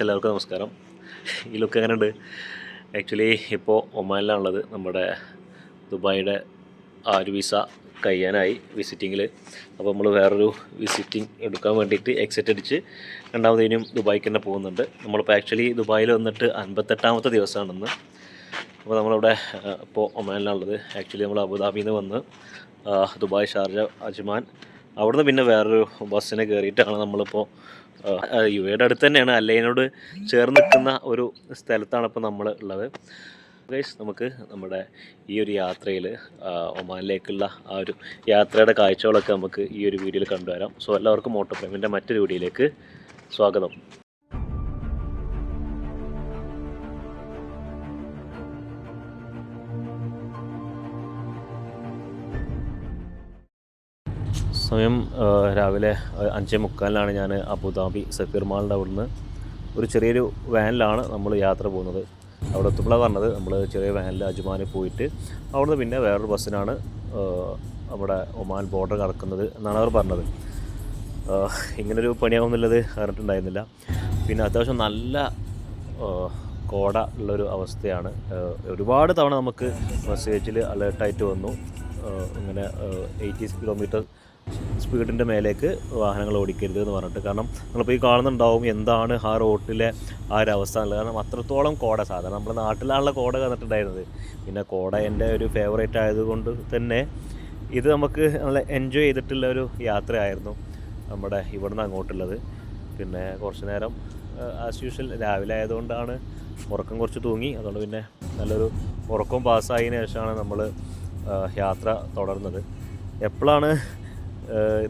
നമസ്കാരം. ഈ ലുക്ക് എങ്ങനെയുണ്ട്? ആക്ച്വലി ഇപ്പോൾ ഒമാനിലാണുള്ളത്. നമ്മുടെ ദുബായിയുടെ ആ ഒരു വിസ കഴിയാനായി വിസിറ്റിങ്ങിൽ അപ്പോൾ നമ്മൾ വേറൊരു വിസിറ്റിംഗ് എടുക്കാൻ വേണ്ടിയിട്ട് എക്സിറ്റ് അടിച്ച് രണ്ടാമത് ഇനിയും ദുബായിക്ക് തന്നെ പോകുന്നുണ്ട്. നമ്മളിപ്പോൾ ആക്ച്വലി ദുബായിൽ വന്നിട്ട് അൻപത്തെട്ടാമത്തെ ദിവസമാണെന്ന്. അപ്പോൾ നമ്മളിവിടെ ഇപ്പോൾ ഒമാനിലാണുള്ളത്. ആക്ച്വലി നമ്മൾ അബുദാബിയിൽ നിന്ന് വന്ന് ദുബായ് ഷാർജ അജ്മാൻ. അവിടുന്ന് പിന്നെ വേറൊരു ബസ്സിനെ കയറിയിട്ടാണ് നമ്മളിപ്പോൾ എയുടെ അടുത്ത് തന്നെയാണ് അല്ലൈനോട് ചേർന്ന് നിൽക്കുന്ന ഒരു സ്ഥലത്താണ് ഇപ്പോൾ നമ്മൾ ഉള്ളത്. ഗൈസ് നമുക്ക് നമ്മുടെ ഈ ഒരു യാത്രയിൽ ഒമാനിലേക്കുള്ള ആ ഒരു യാത്രയുടെ കാഴ്ചകളൊക്കെ നമുക്ക് ഈ ഒരു വീഡിയോയിൽ കണ്ടുവരാം. സോ എല്ലാവർക്കും മോട്ടോ പ്രേമിന്റെ മറ്റൊരു വീഡിയോയിലേക്ക് സ്വാഗതം. സമയം രാവിലെ അഞ്ചേ മുക്കാലിനാണ് ഞാൻ അബുദാബി സഫീർ മാളിന്റെ അവിടുന്ന് ഒരു ചെറിയൊരു വാനിലാണ് നമ്മൾ യാത്ര പോകുന്നത്. അവിടെ എത്തുമ്പോഴാണ് പറഞ്ഞത് നമ്മൾ ചെറിയ വാനിൽ അജുമാനിൽ പോയിട്ട് അവിടുന്ന് പിന്നെ വേറൊരു ബസ്സിനാണ് നമ്മുടെ ഒമാൻ ബോർഡർ കടക്കുന്നത് എന്നാണ് അവർ പറഞ്ഞത്. ഇങ്ങനൊരു പണിയാവുന്നുള്ളത് അറിഞ്ഞിട്ടുണ്ടായിരുന്നില്ല. പിന്നെ അത്യാവശ്യം നല്ല കോട ഉള്ളൊരു അവസ്ഥയാണ്. ഒരുപാട് തവണ നമുക്ക് മെസ്സേജിൽ അലേർട്ടായിട്ട് വന്നു. ഇങ്ങനെ എയ്റ്റി കിലോമീറ്റർ സ്പീഡിന്റെ മേലേക്ക് വാഹനങ്ങൾ ഓടിക്കരുത് എന്ന് പറഞ്ഞിട്ട്. കാരണം നിങ്ങളിപ്പോൾ ഈ കാണുന്നുണ്ടാവും എന്താണ് ആ റോട്ടിലെ ആ ഒരു അവസ്ഥ എന്നുള്ളത്. കാരണം അത്രത്തോളം കോട. സാധാരണ നമ്മുടെ നാട്ടിലാണല്ലോ കോട കണ്ടിട്ടുണ്ടായിരുന്നത് പിന്നെ കോട എന്റെ ഒരു ഫേവറേറ്റ് ആയതുകൊണ്ട് തന്നെ ഇത് നമുക്ക് നല്ല എൻജോയ് ചെയ്തിട്ടുള്ള ഒരു യാത്രയായിരുന്നു നമ്മുടെ ഇവിടുന്ന് അങ്ങോട്ടുള്ളത്. പിന്നെ കുറച്ച് നേരം ആസ് യൂഷ്വൽ രാവിലെ ആയതുകൊണ്ടാണ് ഉറക്കം കുറച്ച് തൂങ്ങി. അതുകൊണ്ട് പിന്നെ നല്ലൊരു ഉറക്കം പാസ്സായതിനു ശേഷമാണ് നമ്മൾ യാത്ര തുടർന്നത്. എപ്പോഴാണ്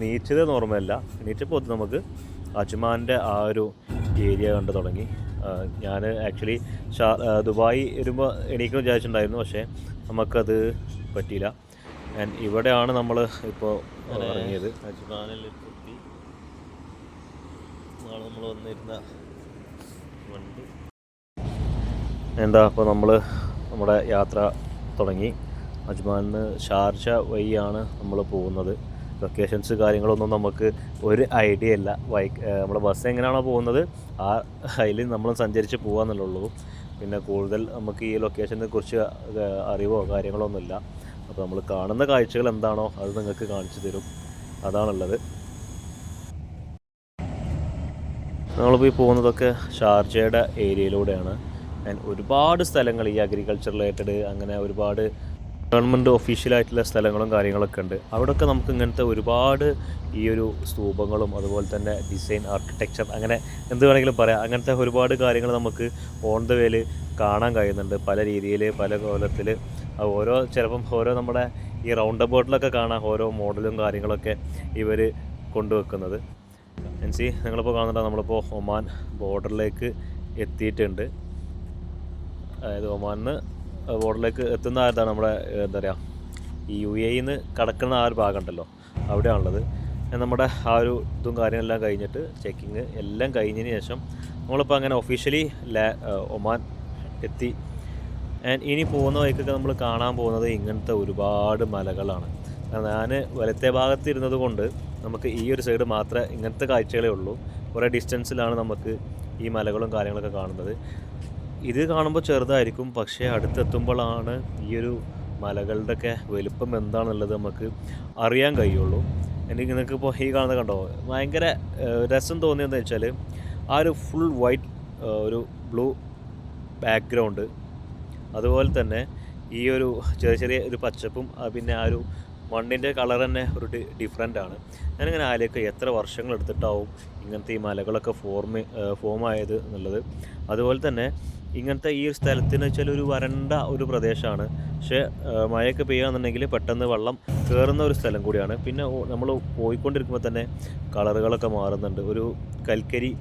നീച്ചത് നോർമലല്ല. നീച്ചപ്പോൾ നമുക്ക് അജ്മാന്റെ ആ ഒരു ഏരിയ കണ്ടു തുടങ്ങി. ഞാൻ ആക്ച്വലി ഷാ ദുബായ് വരുമ്പോൾ എണീക്കും വിചാരിച്ചിട്ടുണ്ടായിരുന്നു പക്ഷേ നമുക്കത് പറ്റിയില്ല. ആൻഡ് ഇവിടെയാണ് നമ്മൾ ഇപ്പോൾ ഇറങ്ങിയത്. നാളെ നമ്മൾ വന്നിരുന്ന വണ്ടി. എന്താ അപ്പോൾ നമ്മൾ നമ്മുടെ യാത്ര തുടങ്ങി. അജ്മാനിൽ നിന്ന് ഷാർജ വഴിയാണ് നമ്മൾ പോകുന്നത്. ലൊക്കേഷൻസ് കാര്യങ്ങളൊന്നും നമുക്ക് ഒരു ഐഡിയ ഇല്ല. ബൈക്ക് നമ്മുടെ ബസ് എങ്ങനെയാണോ പോകുന്നത് ആ അതിൽ നമ്മൾ സഞ്ചരിച്ച് പോകാന്നുള്ളൂ പിന്നെ കൂടുതൽ നമുക്ക് ഈ ലൊക്കേഷനെ കുറിച്ച് അറിവോ കാര്യങ്ങളോ ഒന്നുമില്ല. അപ്പോൾ നമ്മൾ കാണുന്ന കാഴ്ചകൾ എന്താണോ അത് നിങ്ങൾക്ക് കാണിച്ചു തരും. അതാണുള്ളത്. നമ്മളിപ്പോൾ ഈ പോകുന്നതൊക്കെ ഷാർജയുടെ ഏരിയയിലൂടെയാണ് ഞാൻ ഒരുപാട് സ്ഥലങ്ങൾ ഈ അഗ്രികൾച്ചർ റിലേറ്റഡ് അങ്ങനെ ഒരുപാട് ഗവൺമെന്റ് ഒഫീഷ്യലായിട്ടുള്ള സ്ഥലങ്ങളും കാര്യങ്ങളൊക്കെ ഉണ്ട്. അവിടെയൊക്കെ നമുക്ക് ഇങ്ങനത്തെ ഒരുപാട് ഈ ഒരു സ്തൂപങ്ങളും അതുപോലെ തന്നെ ഡിസൈൻ ആർക്കിടെക്ചർ അങ്ങനെ എന്ത് വേണമെങ്കിലും പറയാം. അങ്ങനത്തെ ഒരുപാട് കാര്യങ്ങൾ നമുക്ക് ഓൺ ദ വേയിൽ കാണാൻ കഴിയുന്നുണ്ട്. പല രീതിയിൽ പല കോലത്തിൽ ഓരോ ചിലപ്പം ഓരോ നമ്മുടെ ഈ റൗണ്ട് അബൌട്ടിലൊക്കെ കാണാം ഓരോ മോഡലും കാര്യങ്ങളൊക്കെ ഇവർ കൊണ്ടുവെക്കുന്നത്. എൻസി നിങ്ങളിപ്പോൾ കാണുന്നുണ്ട് നമ്മളിപ്പോൾ ഒമാൻ ബോർഡറിലേക്ക് എത്തിയിട്ടുണ്ട്. അതായത് ഒമാനിന്ന് ബോർഡറിലേക്ക് എത്തുന്ന ആരതാണ് നമ്മുടെ എന്താ പറയുക ഈ യു എയിൽ കടക്കുന്ന ആ ഒരു ഭാഗം ഉണ്ടല്ലോ അവിടെയാണുള്ളത് നമ്മുടെ ആ ഒരു ഇതും കാര്യങ്ങളെല്ലാം കഴിഞ്ഞിട്ട് ചെക്കിങ് എല്ലാം കഴിഞ്ഞതിന് ശേഷം നമ്മളിപ്പോൾ അങ്ങനെ ഒഫീഷ്യലി ലാ ഒമാൻ എത്തി. ആൻഡ് ഇനി പോകുന്ന വഴിക്കൊക്കെ നമ്മൾ കാണാൻ പോകുന്നത് ഇങ്ങനത്തെ ഒരുപാട് മലകളാണ്. ഞാൻ വലത്തെ ഭാഗത്ത് ഇരുന്നത് കൊണ്ട് നമുക്ക് ഈ ഒരു സൈഡ് മാത്രമേ ഇങ്ങനത്തെ കാഴ്ചകളേ ഉള്ളൂ. കുറേ ഡിസ്റ്റൻസിലാണ് നമുക്ക് ഈ മലകളും കാര്യങ്ങളൊക്കെ കാണുന്നത്. ഇത് കാണുമ്പോൾ ചെറുതായിരിക്കും പക്ഷേ അടുത്തെത്തുമ്പോഴാണ് ഈ ഒരു മലകളുടെയൊക്കെ വലുപ്പം എന്താണെന്നുള്ളത് നമുക്ക് അറിയാൻ കഴിയുള്ളൂ. എനിക്ക് നിങ്ങൾക്ക് ഇപ്പോൾ ഈ കാണുന്നത് കണ്ടോ? ഭയങ്കര രസം തോന്നിയെന്ന് വെച്ചാൽ ആ ഒരു ഫുൾ വൈറ്റ് ഒരു ബ്ലൂ ബാക്ക്ഗ്രൗണ്ട് അതുപോലെ തന്നെ ഈ ഒരു ചെറിയ ചെറിയ ഒരു പച്ചപ്പും പിന്നെ ആ ഒരു മണ്ണിന്റെ കളർ തന്നെ ഒരു ഡിഫറെന്റ് ആണ്. ഞാനിങ്ങനെ ആലോചിക്കുക എത്ര വർഷങ്ങൾ എടുത്തിട്ടാവും ഇങ്ങനത്തെ ഈ മലകളൊക്കെ ഫോം ആയത് എന്നുള്ളത്. അതുപോലെ തന്നെ ഇങ്ങനത്തെ ഈ ഒരു സ്ഥലത്തിന് വെച്ചാൽ ഒരു വരണ്ട ഒരു പ്രദേശമാണ്. പക്ഷേ മഴയൊക്കെ പെയ്യുകയാണെന്നുണ്ടെങ്കിൽ പെട്ടെന്ന് വെള്ളം കയറുന്ന ഒരു സ്ഥലം കൂടിയാണ്. പിന്നെ നമ്മൾ പോയിക്കൊണ്ടിരിക്കുമ്പോൾ തന്നെ കളറുകളൊക്കെ മാറുന്നുണ്ട്. ഒരു കൽക്കരി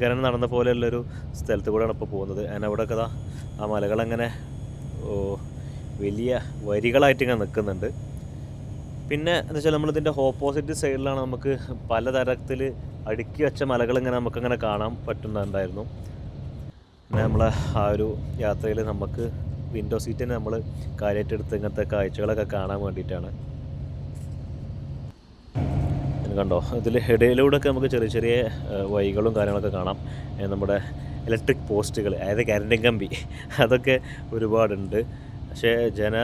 ഖനനം നടന്ന പോലെയുള്ളൊരു സ്ഥലത്ത് കൂടെയാണ് ഇപ്പോൾ പോകുന്നത്. ഞാൻ അവിടെ ദാ ആ മലകളങ്ങനെ വലിയ വരികളായിട്ട് ഇങ്ങനെ നിൽക്കുന്നുണ്ട്. പിന്നെ എന്ന് വെച്ചാൽ നമ്മളിതിന്റെ ഓപ്പോസിറ്റ് സൈഡിലാണ് നമുക്ക് പലതരത്തിൽ അടുക്കി വെച്ച മലകൾ ഇങ്ങനെ നമുക്കങ്ങനെ കാണാൻ പറ്റുന്നുണ്ടായിരുന്നു. നമ്മളെ ആ ഒരു യാത്രയിൽ നമുക്ക് വിൻഡോ സീറ്റിന് നമ്മൾ കാര്യമായിട്ട് എടുത്ത് ഇങ്ങനത്തെ കാഴ്ചകളൊക്കെ കാണാൻ വേണ്ടിയിട്ടാണ്. കണ്ടോ ഇതിൽ ഇടയിലൂടെയൊക്കെ നമുക്ക് ചെറിയ ചെറിയ വൈകളും കാര്യങ്ങളൊക്കെ കാണാം. നമ്മുടെ ഇലക്ട്രിക് പോസ്റ്റുകൾ അതായത് കരണ്ടും കമ്പി അതൊക്കെ ഒരുപാടുണ്ട്. പക്ഷേ ജന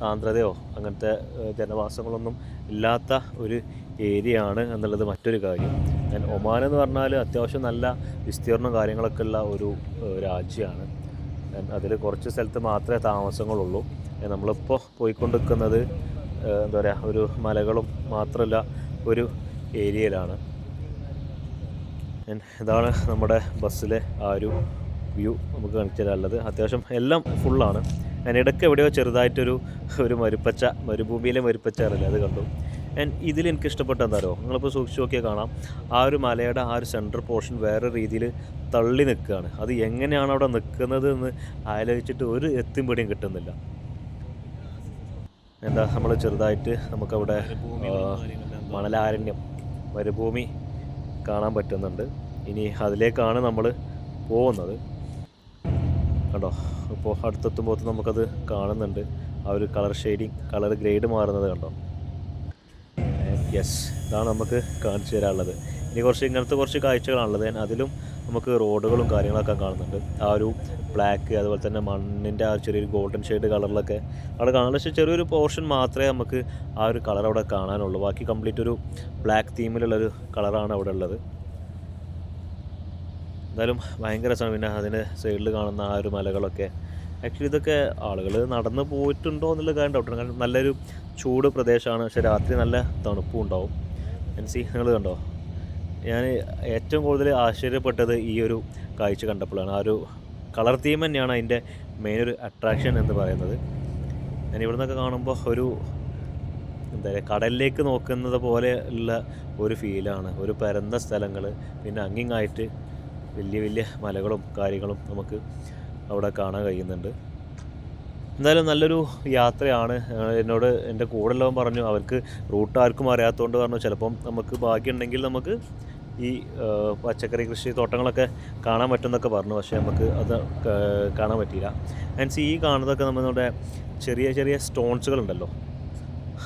സാന്ദ്രതയോ അങ്ങനത്തെ ജനവാസങ്ങളൊന്നും ഇല്ലാത്ത ഒരു ഏരിയ ആണ് എന്നുള്ളത് മറ്റൊരു കാര്യം. ഒമാൻ എന്ന് പറഞ്ഞാൽ അത്യാവശ്യം നല്ല വിസ്തീർണം കാര്യങ്ങളൊക്കെ ഉള്ള ഒരു രാജ്യമാണ് അതിൽ കുറച്ച് സ്ഥലത്ത് മാത്രമേ താമസങ്ങളുള്ളൂ. നമ്മളിപ്പോൾ പോയിക്കൊണ്ടിരിക്കുന്നത് എന്താ പറയുക ഒരു മലകളും മാത്രമല്ല ഒരു ഏരിയയിലാണ്. ഇതാണ് നമ്മുടെ ബസ്സിലെ ആ ഒരു വ്യൂ നമുക്ക് കാണിച്ചു തരാനുള്ളത് അത്യാവശ്യം എല്ലാം ഫുള്ളാണ് ഞാൻ ഇടയ്ക്ക് എവിടെയോ ചെറുതായിട്ടൊരു ഒരു മരുപ്പച്ച മരുഭൂമിയിലെ മരുപ്പച്ച അറിയില്ല അത് കണ്ടു. ആൻഡ് ഇതിൽ എനിക്ക് ഇഷ്ടപ്പെട്ട എന്താരോ നിങ്ങളിപ്പോൾ സൂക്ഷിച്ച് നോക്കിയാൽ കാണാം. ആ ഒരു മലയുടെ ആ ഒരു സെൻട്രൽ പോർഷൻ വേറെ രീതിയിൽ തള്ളി നിൽക്കുകയാണ്. അത് എങ്ങനെയാണ് അവിടെ നിൽക്കുന്നത് എന്ന് ആലോചിച്ചിട്ട് ഒരു എത്തും പിടിയും കിട്ടുന്നില്ല. എന്താ നമ്മൾ ചെറുതായിട്ട് നമുക്കവിടെ മണലാരണ്യം മരുഭൂമി കാണാൻ പറ്റുന്നുണ്ട്. ഇനി അതിലേക്കാണ് നമ്മൾ പോകുന്നത്. കണ്ടോ? ഇപ്പോൾ അടുത്തെത്തുമ്പോൾ നമുക്കത് കാണുന്നുണ്ട്. ആ ഒരു കളർ ഷെയ്ഡിങ് കളർ ഗ്രേഡ് മാറുന്നത് കണ്ടോ? യെസ് ഇതാണ് നമുക്ക് കാണിച്ചു തരാനുള്ളത്. ഇനി കുറച്ച് ഇങ്ങനത്തെ കുറച്ച് കാഴ്ചകളാണുള്ളത്. അതിലും നമുക്ക് റോഡുകളും കാര്യങ്ങളൊക്കെ കാണുന്നുണ്ട്. ആ ഒരു ബ്ലാക്ക് അതുപോലെ തന്നെ മണ്ണിന്റെ ആ ചെറിയൊരു ഗോൾഡൻ ഷെയ്ഡ് കളറിലൊക്കെ അവിടെ കാണാൻ പക്ഷേ ചെറിയൊരു പോർഷൻ മാത്രമേ നമുക്ക് ആ ഒരു കളർ അവിടെ കാണാനുള്ളൂ. ബാക്കി കംപ്ലീറ്റ് ഒരു ബ്ലാക്ക് തീമിലുള്ളൊരു കളറാണ് അവിടെ ഉള്ളത്. എന്തായാലും ഭയങ്കര രസമാണ്. പിന്നെ അതിന് സൈഡിൽ കാണുന്ന ആ ഒരു മലകളൊക്കെ. ആക്ച്വലി ഇതൊക്കെ ആളുകൾ നടന്ന് പോയിട്ടുണ്ടോ എന്നുള്ള കാര്യം ഡൗട്ടാണ് കാരണം നല്ലൊരു ചൂട് പ്രദേശമാണ്. പക്ഷേ രാത്രി നല്ല തണുപ്പും ഉണ്ടാവും എൻസി നിങ്ങൾ കണ്ടോ? ഞാൻ ഏറ്റവും കൂടുതൽ ആശ്ചര്യപ്പെട്ടത് ഈ ഒരു കാഴ്ച കണ്ടപ്പോഴാണ്. ആ ഒരു കളർ തീം തന്നെയാണ് അതിന്റെ മെയിൻ ഒരു അട്രാക്ഷൻ എന്ന് പറയുന്നത്. ഞാൻ ഇവിടെ നിന്നൊക്കെ കാണുമ്പോൾ ഒരു എന്താ പറയുക കടലിലേക്ക് നോക്കുന്നത് പോലെ ഉള്ള ഒരു ഫീലാണ് ഒരു പരന്ന സ്ഥലങ്ങൾ പിന്നെ അങ്ങിങ്ങായിട്ട് വലിയ വലിയ മലകളും കാര്യങ്ങളും നമുക്ക് അവിടെ കാണാൻ കഴിയുന്നുണ്ട്. എന്തായാലും നല്ലൊരു യാത്രയാണ്. എന്നോട് എന്റെ കൂടെ ഉള്ളവൻ പറഞ്ഞു അവർക്ക് റൂട്ട് ആർക്കും അറിയാത്തതുകൊണ്ട് പറഞ്ഞു ചിലപ്പം നമുക്ക് ഭാഗ്യമുണ്ടെങ്കിൽ നമുക്ക് ഈ പച്ചക്കറി കൃഷി തോട്ടങ്ങളൊക്കെ കാണാൻ പറ്റുമെന്നൊക്കെ പറഞ്ഞു. പക്ഷേ നമുക്ക് അത് കാണാൻ പറ്റിയില്ല. ആൻഡ് ഈ കാണുന്നതൊക്കെ നമ്മളുടെ ചെറിയ ചെറിയ സ്റ്റോൺസുകൾ ഉണ്ടല്ലോ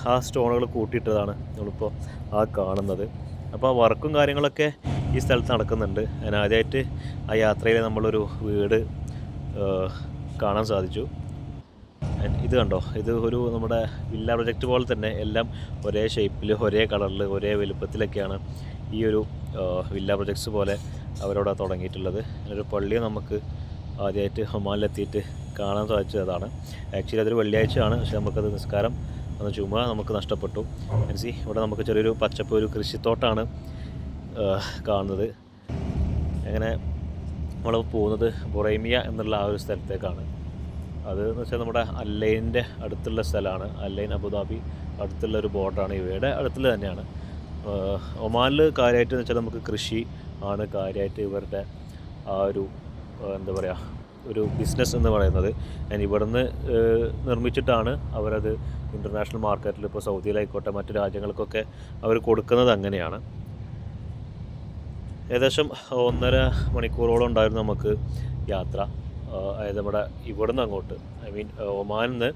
ആ സ്റ്റോണുകൾ കൂട്ടിയിട്ടതാണ് നമ്മളിപ്പോൾ ആ കാണുന്നത്. അപ്പോൾ ആ വർക്കും കാര്യങ്ങളൊക്കെ ഈ സ്ഥലത്ത് നടക്കുന്നുണ്ട്. അതിനാദ്യമായിട്ട് ആ യാത്രയിൽ നമ്മളൊരു വീട് കാണാൻ സാധിച്ചു. ഇത് കണ്ടോ? ഇത് ഒരു നമ്മുടെ വില്ല പ്രൊജക്റ്റ് പോലെ തന്നെ എല്ലാം ഒരേ ഷേപ്പിൽ ഒരേ കളറിൽ ഒരേ വലുപ്പത്തിലൊക്കെയാണ് ഈ ഒരു വില്ല പ്രൊജക്ട്സ് പോലെ അവരവിടെ തുടങ്ങിയിട്ടുള്ളത്. ഒരു പള്ളി നമുക്ക് ആദ്യമായിട്ട് ഒമാനിലെത്തിയിട്ട് കാണാൻ സാധിച്ചതാണ്. ആക്ച്വലി അതൊരു വെള്ളിയാഴ്ചയാണ് പക്ഷേ നമുക്കത് നിസ്കാരം അന്ന് ചുമ നമുക്ക് നഷ്ടപ്പെട്ടു. മനസ്സി ഇവിടെ നമുക്ക് ചെറിയൊരു പച്ചപ്പ് ഒരു കൃഷിത്തോട്ടാണ് കാണുന്നത്. അങ്ങനെ നമ്മൾ പോകുന്നത് ബൊറേമിയ എന്നുള്ള ആ ഒരു സ്ഥലത്തേക്കാണ്. അത് എന്ന് വെച്ചാൽ നമ്മുടെ അല്ലൈന്റെ അടുത്തുള്ള സ്ഥലമാണ്. അല്ലൈൻ അബുദാബി അടുത്തുള്ള ഒരു ബോർഡറാണ് ഇവയുടെ അടുത്തുള്ള തന്നെയാണ്. ഒമാനിൽ കാര്യമായിട്ട് എന്ന് വെച്ചാൽ നമുക്ക് കൃഷി ആണ് കാര്യമായിട്ട് ഇവരുടെ ആ ഒരു എന്താ പറയുക ഒരു ബിസിനസ് എന്ന് പറയുന്നത്. ഞാൻ ഇവിടുന്ന് നിർമ്മിച്ചിട്ടാണ് അവരത് ഇന്റർനാഷണൽ മാർക്കറ്റിൽ ഇപ്പോൾ സൗദിയിലായിക്കോട്ടെ മറ്റു രാജ്യങ്ങൾക്കൊക്കെ അവർ കൊടുക്കുന്നത് അങ്ങനെയാണ്. ഏകദേശം ഒന്നര മണിക്കൂറോളം ഉണ്ടായിരുന്നു നമുക്ക് യാത്ര. അതായത് നമ്മുടെ ഇവിടുന്ന് അങ്ങോട്ട് ഐ മീൻ ഒമാനിൽ നിന്ന്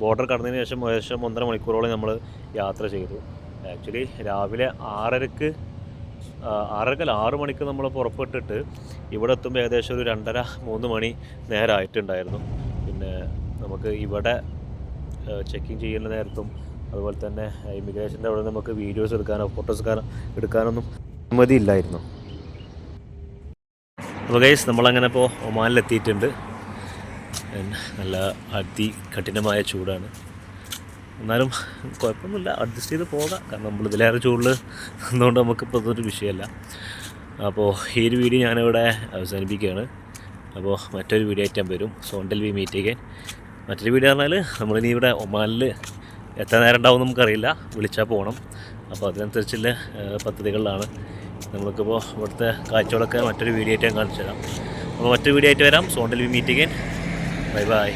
ബോർഡർ കടന്നതിന് ശേഷം ഏകദേശം ഒന്നര മണിക്കൂറോളം നമ്മൾ യാത്ര ചെയ്തു. ആക്ച്വലി രാവിലെ ആറരക്ക് ആറരക്കല്ല ആറ് മണിക്ക് നമ്മൾ പുറപ്പെട്ടിട്ട് ഇവിടെ എത്തുമ്പോൾ ഏകദേശം ഒരു രണ്ടര മൂന്ന് മണി നേരമായിട്ടുണ്ടായിരുന്നു പിന്നെ നമുക്ക് ഇവിടെ ചെക്കിങ് ചെയ്യുന്ന നേരത്തും അതുപോലെ തന്നെ ഇമിഗ്രേഷന്റെ അവിടെ നമുക്ക് വീഡിയോസ് എടുക്കാനോ ഫോട്ടോസ് എടുക്കാനോ എടുക്കാനൊന്നും അനുമതി ഇല്ലായിരുന്നു അപ്പോൾ ഗൈസ് നമ്മളങ്ങനെ ഇപ്പോൾ ഒമാനിലെത്തിയിട്ടുണ്ട്. നല്ല നല്ല അതികഠിനമായ ചൂടാണ്. എന്നാലും കുഴപ്പമൊന്നുമില്ല അഡ്ജസ്റ്റ് ചെയ്ത് പോകാം. കാരണം നമ്മൾ ഇതിലേറെ ചൂടിൽ നിന്നുകൊണ്ട് നമുക്കിപ്പോൾ അതൊരു വിഷയമല്ല. അപ്പോൾ ഈ ഒരു വീഡിയോ ഞാനിവിടെ അവസാനിപ്പിക്കുകയാണ്. അപ്പോൾ മറ്റൊരു വീഡിയോ ആയിട്ട് ഞാൻ വരും. സോണ്ടൽ വി മീറ്റ് ചെയ്യാൻ മറ്റൊരു വീഡിയോ പറഞ്ഞാൽ നമ്മളിനി ഇവിടെ ഒമാനിൽ എത്ര നേരം ഉണ്ടാവും നമുക്കറിയില്ല. വിളിച്ചാൽ പോകണം അപ്പോൾ അതിനനുസരിച്ചുള്ള പദ്ധതികളിലാണ് നമ്മൾക്കിപ്പോൾ ഇവിടുത്തെ കാഴ്ചകളൊക്കെ മറ്റൊരു വീഡിയോ ആയിട്ട് ഞാൻ കാണിച്ചു തരാം അപ്പോൾ മറ്റൊരു വീഡിയോ ആയിട്ട് വരാം. So until we meet again bye bye